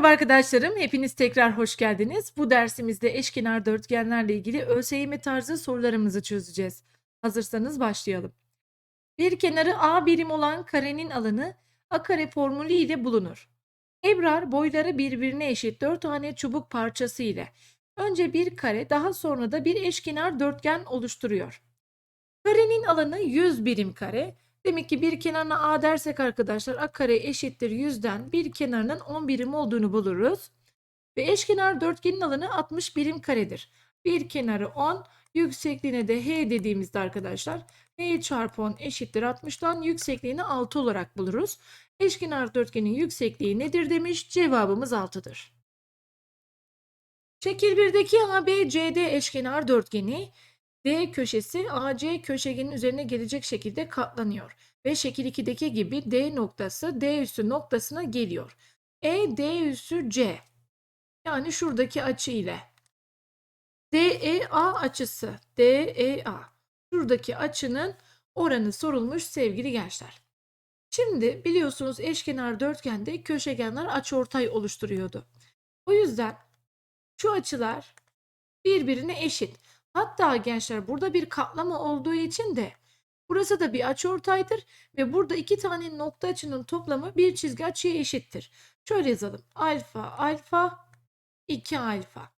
Merhaba arkadaşlarım, hepiniz tekrar hoş geldiniz. Bu dersimizde eşkenar dörtgenlerle ilgili ÖSYM tarzı sorularımızı çözeceğiz. Hazırsanız başlayalım. Bir kenarı A birim olan karenin alanı A kare formülü ile bulunur. Ebrar boyları birbirine eşit 4 tane çubuk parçası ile önce bir kare daha sonra da bir eşkenar dörtgen oluşturuyor. Karenin alanı 100 birim kare. Demek ki bir kenarına A dersek arkadaşlar A kare eşittir 100'den bir kenarının 10 birim olduğunu buluruz. Ve eşkenar dörtgenin alanı 60 birim karedir. Bir kenarı 10, yüksekliğine de H dediğimizde arkadaşlar H çarpı 10 eşittir 60'tan yüksekliğini 6 olarak buluruz. Eşkenar dörtgenin yüksekliği nedir demiş? Cevabımız 6'dır. Şekil 1'deki ABCD eşkenar dörtgeni D köşesi AC köşegenin üzerine gelecek şekilde katlanıyor ve şekil 2'deki gibi D noktası D üssü noktasına geliyor. E D üssü C yani şuradaki açı ile DEA açısı DEA şuradaki açının oranı sorulmuş sevgili gençler. Şimdi biliyorsunuz eşkenar dörtgende köşegenler açıortay oluşturuyordu. O yüzden şu açılar birbirine eşit. Hatta gençler burada bir katlama olduğu için de burası da bir açıortaydır ve burada iki tane nokta açının toplamı bir çizgi açıya eşittir. Şöyle yazalım. Alfa, alfa, 2 alfa.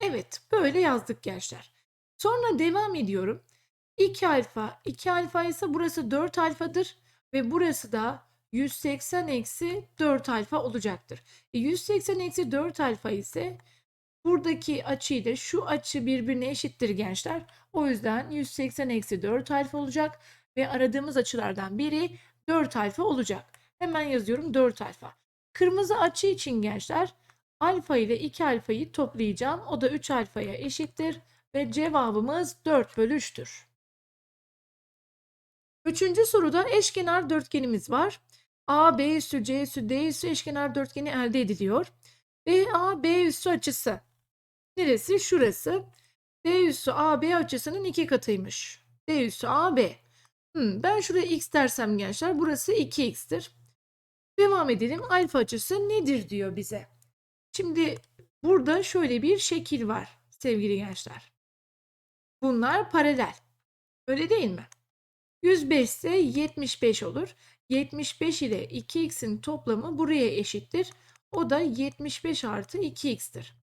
Evet, böyle yazdık gençler. Sonra devam ediyorum. 2 alfa, 2 alfa ise burası 4 alfadır ve burası da 180 eksi 4 alfa olacaktır. E 180 eksi 4 alfa ise Buradaki açı ile şu açı birbirine eşittir gençler. O yüzden 180 eksi 4 alfa olacak ve aradığımız açılardan biri 4 alfa olacak. Hemen yazıyorum 4 alfa. Kırmızı açı için gençler alfa ile 2 alfayı toplayacağım. O da 3 alfaya eşittir ve cevabımız 4 bölü 3'tür. Üçüncü soruda eşkenar dörtgenimiz var. A, B üssü, C üssü, D üssü eşkenar dörtgeni elde ediliyor. BA, B üssü açısı Neresi? Şurası. D üssü AB açısının iki katıymış. D üssü AB. Hmm, ben şuraya x dersem gençler burası 2x'tir. Devam edelim. Alfa açısı nedir diyor bize. Şimdi burada şöyle bir şekil var sevgili gençler. Bunlar paralel. Öyle değil mi? 105 ise 75 olur. 75 ile 2x'in toplamı buraya eşittir. O da 75 artı 2x'tir.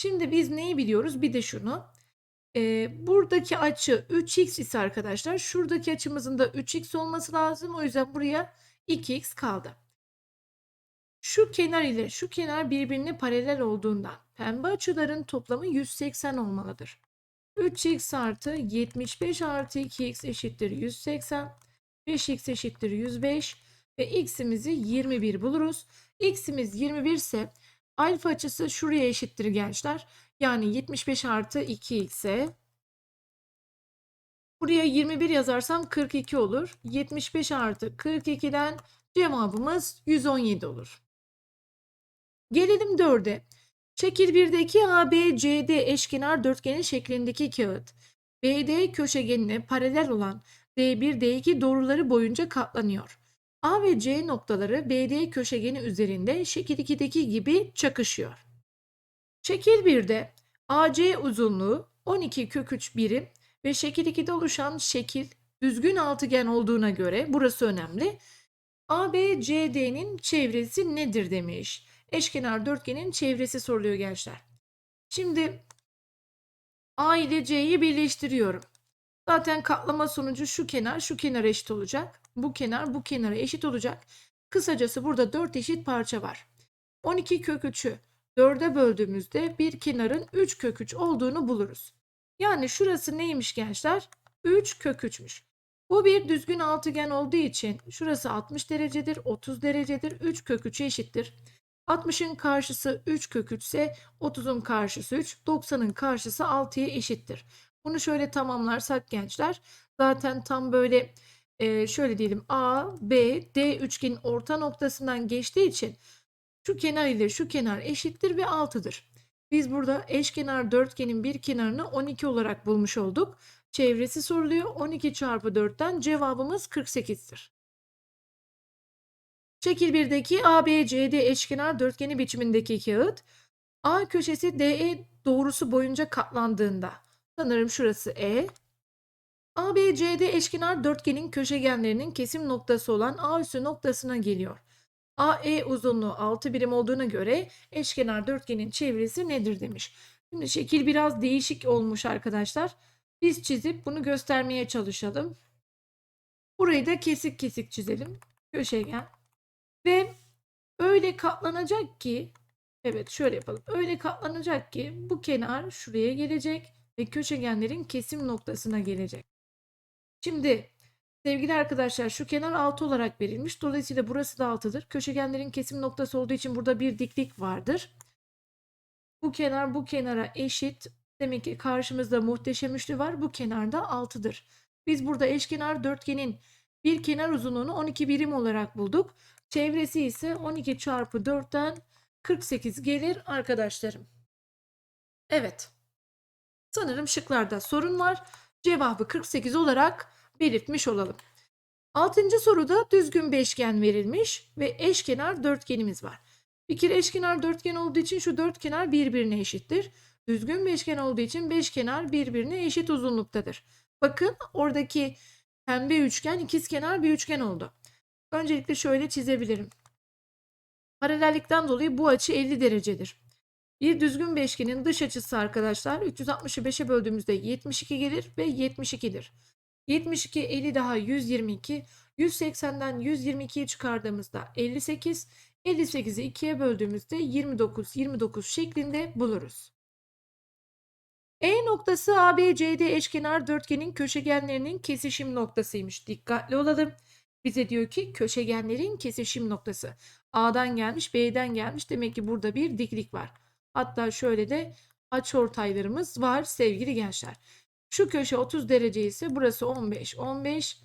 Şimdi biz neyi biliyoruz? Bir de şunu. Ee, buradaki açı 3x ise arkadaşlar şuradaki açımızın da 3x olması lazım. O yüzden buraya 2x kaldı. Şu kenar ile şu kenar birbirine paralel olduğundan pembe açıların toplamı 180 olmalıdır. 3x artı 75 artı 2x eşittir 180. 5x eşittir 105 ve x'imizi 21 buluruz. x'imiz 21 ise Alfa açısı şuraya eşittir gençler. Yani 75 artı 2 ise buraya 21 yazarsam 42 olur. 75 artı 42'den cevabımız 117 olur. Gelelim 4'e. Şekil 1'deki ABCD eşkenar dörtgenin şeklindeki kağıt BD köşegenine paralel olan D1 D2 doğruları boyunca katlanıyor. A ve C noktaları BD köşegeni üzerinde şekil 2'deki gibi çakışıyor. Şekil 1'de AC uzunluğu 12 kök 3 birim ve şekil 2'de oluşan şekil düzgün altıgen olduğuna göre burası önemli. ABCD'nin çevresi nedir demiş. Eşkenar dörtgenin çevresi soruluyor gençler. Şimdi A ile C'yi birleştiriyorum. Zaten katlama sonucu şu kenar şu kenar eşit olacak. Bu kenar bu kenara eşit olacak. Kısacası burada 4 eşit parça var. 12 kök 3'ü 4'e böldüğümüzde bir kenarın 3 kök 3 olduğunu buluruz. Yani şurası neymiş gençler? 3 kök 3'müş. Bu bir düzgün altıgen olduğu için şurası 60 derecedir, 30 derecedir, 3 kök 3'e eşittir. 60'ın karşısı 3 kök 3 ise 30'un karşısı 3, 90'ın karşısı 6'ya eşittir. Bunu şöyle tamamlarsak gençler zaten tam böyle e, şöyle diyelim A, B, D üçgenin orta noktasından geçtiği için şu kenar ile şu kenar eşittir ve 6'dır. Biz burada eşkenar dörtgenin bir kenarını 12 olarak bulmuş olduk. Çevresi soruluyor. 12 çarpı 4'ten cevabımız 48'dir. Şekil 1'deki ABCD eşkenar dörtgeni biçimindeki kağıt A köşesi DE doğrusu boyunca katlandığında sanırım şurası E. ABCD eşkenar dörtgenin köşegenlerinin kesim noktası olan A üssü noktasına geliyor. AE uzunluğu 6 birim olduğuna göre eşkenar dörtgenin çevresi nedir demiş. Şimdi şekil biraz değişik olmuş arkadaşlar. Biz çizip bunu göstermeye çalışalım. Burayı da kesik kesik çizelim. Köşegen. Ve öyle katlanacak ki evet şöyle yapalım. Öyle katlanacak ki bu kenar şuraya gelecek ve köşegenlerin kesim noktasına gelecek. Şimdi sevgili arkadaşlar şu kenar 6 olarak verilmiş. Dolayısıyla burası da 6'dır. Köşegenlerin kesim noktası olduğu için burada bir diklik vardır. Bu kenar bu kenara eşit. Demek ki karşımızda muhteşem üçlü var. Bu kenarda 6'dır. Biz burada eşkenar dörtgenin bir kenar uzunluğunu 12 birim olarak bulduk. Çevresi ise 12 çarpı 4'ten 48 gelir arkadaşlarım. Evet. Sanırım şıklarda sorun var. Cevabı 48 olarak belirtmiş olalım. Altıncı soruda düzgün beşgen verilmiş ve eşkenar dörtgenimiz var. Bir kere eşkenar dörtgen olduğu için şu dört kenar birbirine eşittir. Düzgün beşgen olduğu için beş kenar birbirine eşit uzunluktadır. Bakın oradaki pembe üçgen ikizkenar bir üçgen oldu. Öncelikle şöyle çizebilirim. Paralellikten dolayı bu açı 50 derecedir. Bir düzgün beşgenin dış açısı arkadaşlar 360'ı 5'e böldüğümüzde 72 gelir ve 72'dir. 72 50 daha 122. 180'den 122'yi çıkardığımızda 58. 58'i 2'ye böldüğümüzde 29 29 şeklinde buluruz. E noktası ABCD eşkenar dörtgenin köşegenlerinin kesişim noktasıymış. Dikkatli olalım. Bize diyor ki köşegenlerin kesişim noktası. A'dan gelmiş, B'den gelmiş. Demek ki burada bir diklik var. Hatta şöyle de açıortaylarımız var sevgili gençler. Şu köşe 30 derece ise burası 15 15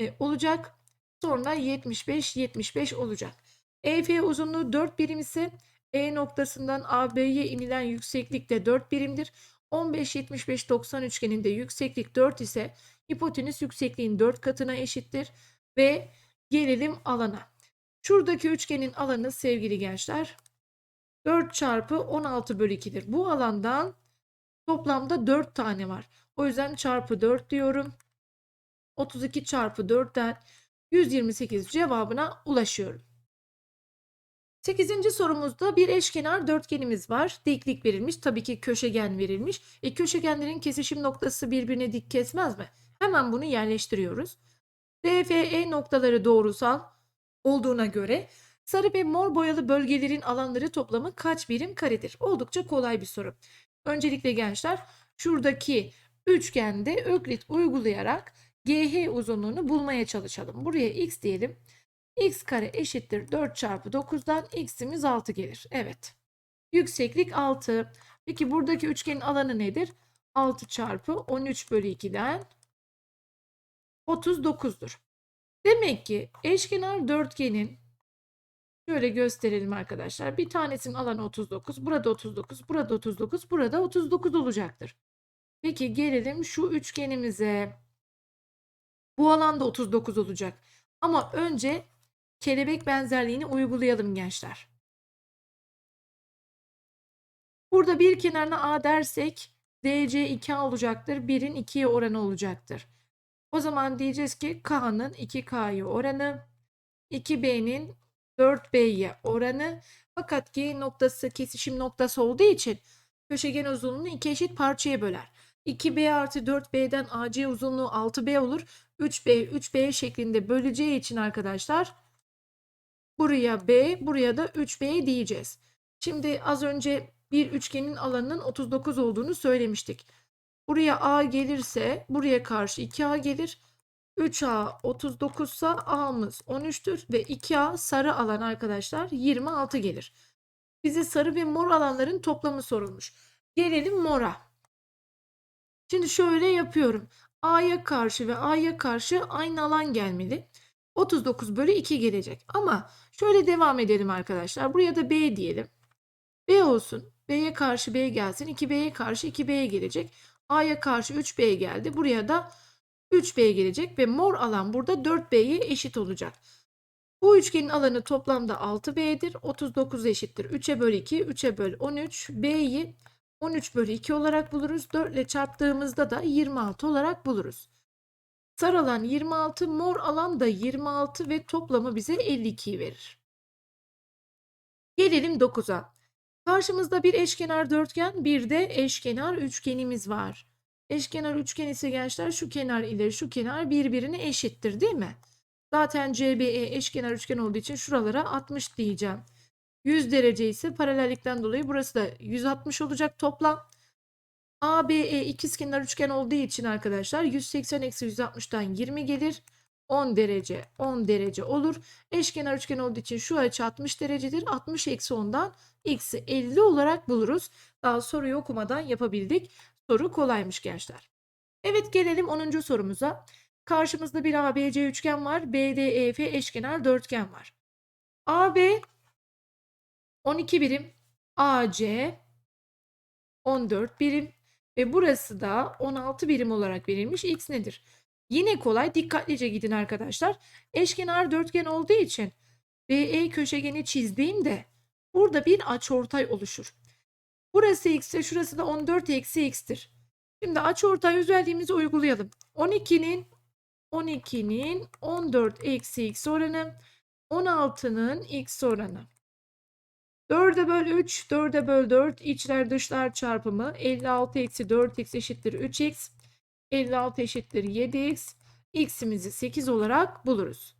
e, olacak. Sonra 75 75 olacak. EF uzunluğu 4 birim ise E noktasından AB'ye inilen yükseklik de 4 birimdir. 15 75 90 üçgeninde yükseklik 4 ise hipotenüs yüksekliğin 4 katına eşittir ve gelelim alana. Şuradaki üçgenin alanı sevgili gençler 4 çarpı 16 bölü 2'dir. Bu alandan toplamda 4 tane var. O yüzden çarpı 4 diyorum. 32 çarpı 4'ten 128 cevabına ulaşıyorum. 8. sorumuzda bir eşkenar dörtgenimiz var. Diklik verilmiş. Tabii ki köşegen verilmiş. E, köşegenlerin kesişim noktası birbirine dik kesmez mi? Hemen bunu yerleştiriyoruz. DFE noktaları doğrusal olduğuna göre sarı ve mor boyalı bölgelerin alanları toplamı kaç birim karedir? Oldukça kolay bir soru. Öncelikle gençler şuradaki üçgende öklit uygulayarak GH uzunluğunu bulmaya çalışalım. Buraya x diyelim. x kare eşittir 4 çarpı 9'dan x'imiz 6 gelir. Evet. Yükseklik 6. Peki buradaki üçgenin alanı nedir? 6 çarpı 13 bölü 2'den 39'dur. Demek ki eşkenar dörtgenin şöyle gösterelim arkadaşlar. Bir tanesinin alanı 39, burada 39, burada 39, burada 39 olacaktır. Peki gelelim şu üçgenimize. Bu alanda 39 olacak. Ama önce kelebek benzerliğini uygulayalım gençler. Burada bir kenarına A dersek DC 2A olacaktır. 1'in 2'ye oranı olacaktır. O zaman diyeceğiz ki K'nın 2K'ya oranı, 2B'nin 4B'ye oranı. Fakat G noktası kesişim noktası olduğu için köşegen uzunluğunu iki eşit parçaya böler. 2B artı 4B'den AC uzunluğu 6B olur. 3B 3B şeklinde böleceği için arkadaşlar buraya B buraya da 3B diyeceğiz. Şimdi az önce bir üçgenin alanının 39 olduğunu söylemiştik. Buraya A gelirse buraya karşı 2A gelir. 3A 39 ise A'mız 13'tür ve 2A sarı alan arkadaşlar 26 gelir. Bize sarı ve mor alanların toplamı sorulmuş. Gelelim mora. Şimdi şöyle yapıyorum. A'ya karşı ve A'ya karşı aynı alan gelmeli. 39 bölü 2 gelecek. Ama şöyle devam edelim arkadaşlar. Buraya da B diyelim. B olsun. B'ye karşı B gelsin. 2B'ye karşı 2B'ye gelecek. A'ya karşı 3B geldi. Buraya da 3B gelecek ve mor alan burada 4B'ye eşit olacak. Bu üçgenin alanı toplamda 6B'dir. 39 eşittir. 3'e böl 2, 3'e böl 13. B'yi 13 bölü 2 olarak buluruz. 4 ile çarptığımızda da 26 olarak buluruz. Sarı alan 26, mor alan da 26 ve toplamı bize 52'yi verir. Gelelim 9'a. Karşımızda bir eşkenar dörtgen, bir de eşkenar üçgenimiz var. Eşkenar üçgen ise gençler şu kenar ile şu kenar birbirine eşittir değil mi? Zaten CBE eşkenar üçgen olduğu için şuralara 60 diyeceğim. 100 derece ise paralellikten dolayı burası da 160 olacak toplam. ABE ikizkenar üçgen olduğu için arkadaşlar 180 eksi 160'tan 20 gelir. 10 derece 10 derece olur. Eşkenar üçgen olduğu için şu açı 60 derecedir. 60 eksi 10'dan x'i 50 olarak buluruz. Daha soruyu okumadan yapabildik. Soru kolaymış gençler. Evet gelelim 10. sorumuza. Karşımızda bir ABC üçgen var. BDEF eşkenar dörtgen var. AB 12 birim, AC 14 birim ve burası da 16 birim olarak verilmiş. X nedir? Yine kolay. Dikkatlice gidin arkadaşlar. Eşkenar dörtgen olduğu için BE köşegeni çizdiğimde burada bir açıortay oluşur. Burası x şurası da 14 eksi x'tir. Şimdi açıortay özelliğimizi uygulayalım. 12'nin 12'nin 14 eksi x oranı 16'nın x oranı. 4'e böl 3, 4'e böl 4, içler dışlar çarpımı 56 eksi 4x eşittir 3x. 56 eşittir 7x. x'imizi 8 olarak buluruz.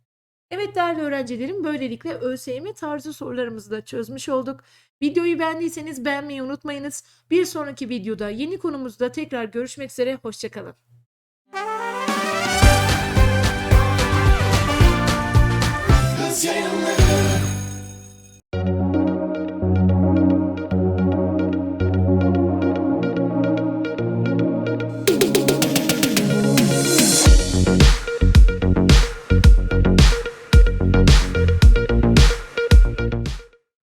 Evet değerli öğrencilerim böylelikle ÖSYM tarzı sorularımızı da çözmüş olduk. Videoyu beğendiyseniz beğenmeyi unutmayınız. Bir sonraki videoda yeni konumuzda tekrar görüşmek üzere. Hoşçakalın. Cause